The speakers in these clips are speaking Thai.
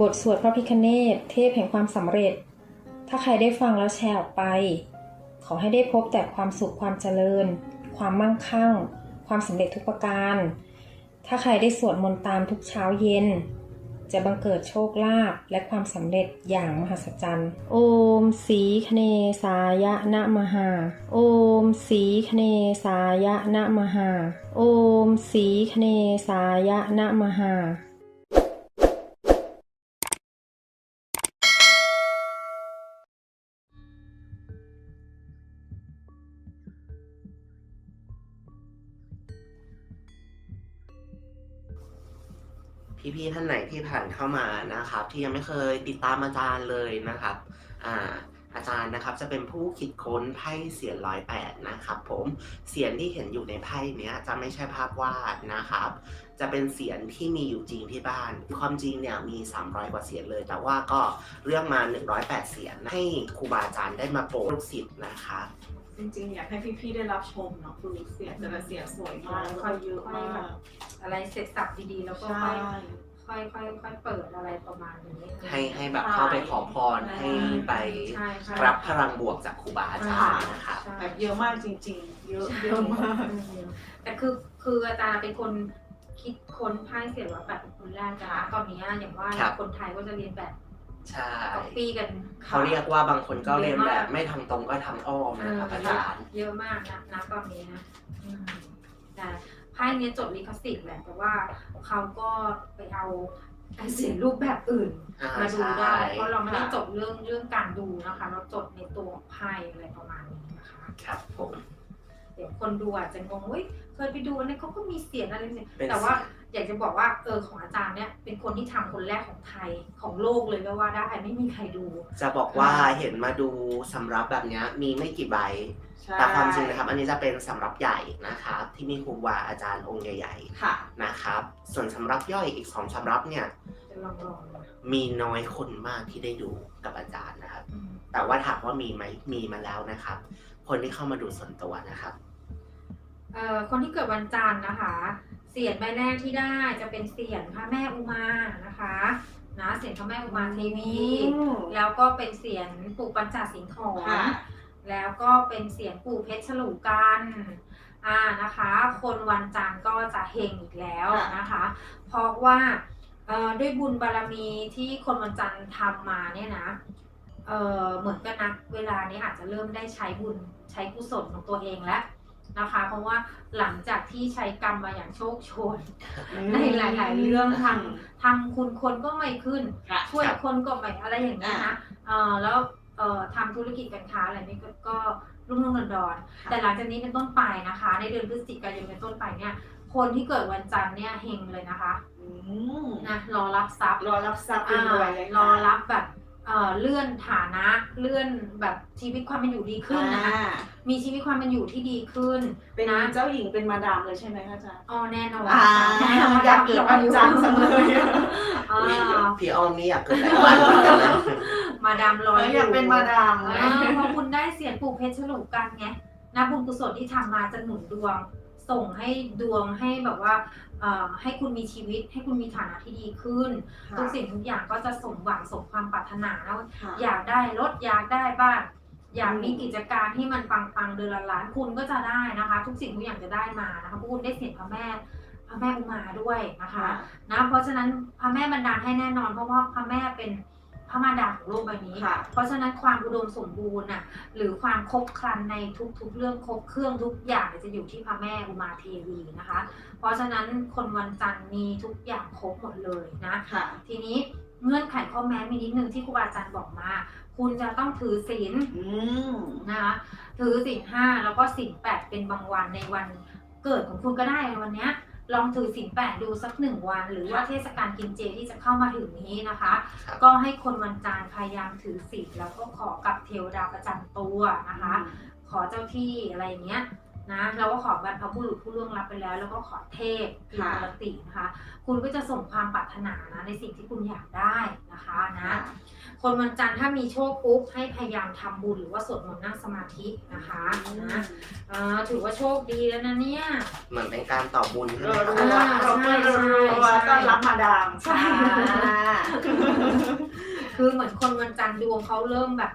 บทสวดพระพิคเนตเทพแห่งความสำเร็จ ถ้าใครได้ฟังแล้วแชร์ออกไป ขอให้ได้พบแต่ความสุขความเจริญ ความมั่งคั่ง ความสำเร็จทุกประการ ถ้าใครได้สวดมนต์ตามทุกเช้าเย็น จะบังเกิดโชคลาภและความสำเร็จอย่างมหัศจรรย์ โอมสีคเนสายะนะมหา โอมสีคเนสายะนะมหา โอมสีคเนสายะนะมหา พี่ๆท่านไหนที่ผ่านเข้ามานะครับ ที่ยังไม่เคยติดตามอาจารย์เลยนะครับอ่าอาจารย์นะครับจะเป็นผู้คิดค้นไพ่เสียนร้อยแปดนะครับผมเสียนที่เห็นอยู่ในไพ่เนี้ยจะไม่ใช่ภาพวาดนะครับ จะเป็นเสียนที่มีอยู่จริงที่บ้าน ความจริงเนี่ยมี 300 กว่าเสียนเลย แต่ว่าก็เลือกมา 108 เสียนให้ครูบาอาจารย์ได้มาโปรดลูกศิษย์นะครับ จริงๆอยากให้พี่ๆได้รับชมเนาะคือเสียงแต่ละเสียงสวยมากแล้วก็เยอะมากอะไรเสร็จสับดีๆ แล้วก็ใช่ค่อยค่อยค่อยค่อยเปิดอะไรประมาณนี้ให้ให้แบบเข้าไปขอพรให้ไปใช่ใช่รับพลังบวกจากครูบาอาจารย์นะครับใช่แบบเยอะมากจริง ๆ เยอะเยอะมากอืมแต่คือคืออาจารย์เป็นคนคิดค้นไพ่เสียงร้อยแปดเป็นคนแรกจ้ะตอนนี้อย่างว่าครับคนไทยก็จะเรียนแบบ ใช่ก๊อปปี้กันเขาเรียกว่าบางคนก็เรียนแบบไม่ทางตรงก็ทางอ้อมนะครับอาจารย์เยอะมากนะนะตอนนี้นะอืมแต่ไพ่เนี้ยจดลิขสิทธิ์แหละแต่ว่าเขาก็ไปเอาไอเสียงรูปแบบอื่นอ่ามาดูได้ใช่เพราะเราไม่ได้จดเรื่องเรื่องการดูนะคะ เราจดในตัวไพ่อะไรประมาณนี้นะคะครับผมเดี๋ยวคนดูอาจจะงงเว้ยเคยไปดูอันนี้เขาก็มีเสียงอะไรเนี่ยเป็นแต่ว่า อยากจะบอกว่าเออของอาจารย์เนี่ยเป็นคนที่ทำคนแรกของไทยของโลกเลยก็ว่าได้ไม่มีใครดู จะบอกว่าเห็นมาดูสำรับแบบเนี้ยมีไม่กี่ใบใช่แต่ความจริงนะครับ อันนี้จะเป็นสำรับใหญ่นะครับ ที่มีครูบาอาจารย์องค์ใหญ่ค่ะๆนะครับ ส่วนสำรับย่อยอีกสองสำรับเนี่ยจะลองลองๆดูมีน้อยคนมากที่ได้ดูกับอาจารย์นะครับอืมแต่ว่าถามว่ามีไหมมีมาแล้วนะครับ คนที่เข้ามาดูส่วนตัวนะครับเอ่อคนที่เกิดวันจันทร์นะคะ เสียงใบแรกที่ได้จะเป็นเสียงพระแม่อุมานะคะนะเสียงพระแม่อุมาเทวี อืม แล้วก็เป็นเสียงปู่ปัญจสิงห์ทองค่ะ แล้วก็เป็นเสียงปู่เพชรฉลูกันอ่านะคะ คนวันจันทร์ก็จะเฮงอีกแล้วนะคะ เพราะว่าเอ่อด้วยบุญบารมีที่คนวันจันทร์ทำมาเนี่ยนะเอ่อเหมือนกันนะเวลานี้อาจจะเริ่มได้ใช้บุญใช้กุศลของตัวเองแล้ว นะคะ เพราะว่าหลังจากที่ใช้กรรมมาอย่างโชคโชน ในหลาย ๆ เรื่องทำทำคุณคนก็ไม่ขึ้น ค่ะช่วยครับคนก็ไม่อะไรอย่างนี้ยนะเอ่อแล้วเอ่อทำธุรกิจการค้าอะไรนี่ก็ก็รุ่งรุ่งดอนดอนๆแต่หลังจากนี้เป็นต้นไปนะคะ ในเดือนพฤศจิกายนเป็นต้นไปเนี่ย คนที่เกิดวันจันทร์เนี่ยเฮงเลยนะคะอืมนะรอรับทรัพย์รอรับทรัพย์เป็นรวยเลยรอรับแบบ เอ่อเลื่อนฐานะเลื่อนแบบชีวิตความเป็นอยู่ดีขึ้นนะอ่ามีชีวิตความเป็นอยู่ที่ดีขึ้นเป็นนะเจ้าหญิงเป็นมาดามเลยใช่ไหมคะอาจารย์อ๋อแน่นอนอ่าอยากเกิดวันจันทร์จังเลยอ่าพี่อ้อมนี่อยากเกิดหลายวันเหมือนกันนะมาดามรอเอออยากเป็นมาดามเลยอ่าเพราะคุณได้เสียงปลูกเพชรฉลูกกันไงนะบุญกุศลที่ทำมาจะหนุนดวง ส่งให้ดวงให้แบบว่าเอ่อให้คุณมีชีวิต ให้คุณมีฐานะที่ดีขึ้นทุกสิ่งทุกอย่างก็จะสมหวังสมความปรารถนานะค่ะอยากได้รถอยากได้บ้านอยากมีอืมกิจการที่มันปังๆเดือนละล้านคุณก็จะได้นะคะ ทุกสิ่งทุกอย่างจะได้มานะคะเพราะคุณได้เสียงพระแม่พระแม่อุมาด้วยนะคะค่ะนะเพราะฉะนั้นพระแม่บันดาลให้แน่นอนเพราะว่าพระแม่เป็นพ ระมารดาของโลกใบนี้ ค่ะ เพราะฉะนั้นความอุดมสมบูรณ์น่ะหรือความครบครันในทุกๆ เรื่องครบเครื่องทุกอย่างเนี่ยจะอยู่ที่พระแม่อุมาเทวีนะคะ เพราะฉะนั้นคนวันจันทร์มีทุกอย่างครบหมดเลยนะ ค่ะ ทีนี้เงื่อนไขข้อแม้มีนิดนึงที่ครูบาอาจารย์บอกมา คุณจะต้องถือศีลอืม นะคะถือศีลห้าแล้วก็ศีลแปดเป็นบางวันในวันเกิดของคุณก็ได้วันเนี้ย ลองถือศีลแปดดูสักหนึ่งวัน หรือว่าเทศกาลกินเจที่จะเข้ามาถึงนี้นะคะครับก็ให้คนวันจันทร์พยายามถือศีลแล้วก็ขอกับเทวดาประจำตัวนะคะ ขอเจ้าที่อะไรอย่างเงี้ยนะแล้วก็ขอบรรพบุรุษผู้ล่วงลับไปแล้ว แล้วก็ขอเทพกินค่ะปกตินะคะ คุณก็จะส่งความปรารถนานะในสิ่งที่คุณอยากได้นะคะนะ คนวันจันทร์ถ้ามีโชคปุ๊บให้พยายามทำบุญหรือว่าสวดมนต์นั่งสมาธินะคะนะอ่าถือว่าโชคดีแล้วนะเนี่ยเหมือนเป็นการต่อบุญใช่เราไหมรู้ครับว่าเราก็รู้ว่าต้อนรับมาดามใช่ค่ะคือเหมือนคนวันจันทร์ดวงเขาเริ่มแบบ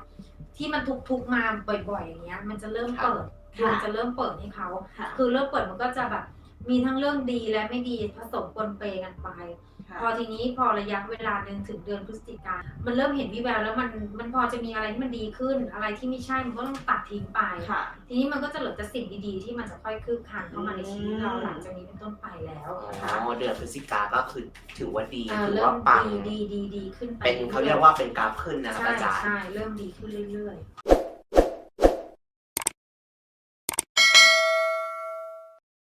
ที่มันทุกๆมาบ่อยๆอย่างเงี้ย มันจะเริ่มเปิดดวงจะเริ่มเปิดให้เขาค่ะคือเริ่มเปิดมันก็จะแบบมีทั้งเรื่องดีและไม่ดีผสมปนเปกันไปค่ะ พอทีนี้พอระยะเวลาหนึ่งถึงเดือนพฤศจิกา มันเริ่มเห็นวิแววแล้วมันมันพอจะมีอะไรที่มันดีขึ้น อะไรที่ไม่ใช่มันก็ต้องตัดทิ้งไป ค่ะ ทีนี้มันก็จะเหลือแต่สิ่งดีๆ ที่มันจะค่อยคืบคลานเข้ามาในชีวิตเราอืมหลังจากนี้เป็นต้นไปแล้วอ๋นะคะอเดือนพฤศจิกาก็คือถือว่าดีอ่าถือเริ่ว่ามปัง ดีดีดีดีขึ้นไปเป็นเขาเรียกว่าเป็นกราฟขึ้นนะครับใช่อาจารย์ ใช่เริ่มดีขึ้นเรื่อยๆ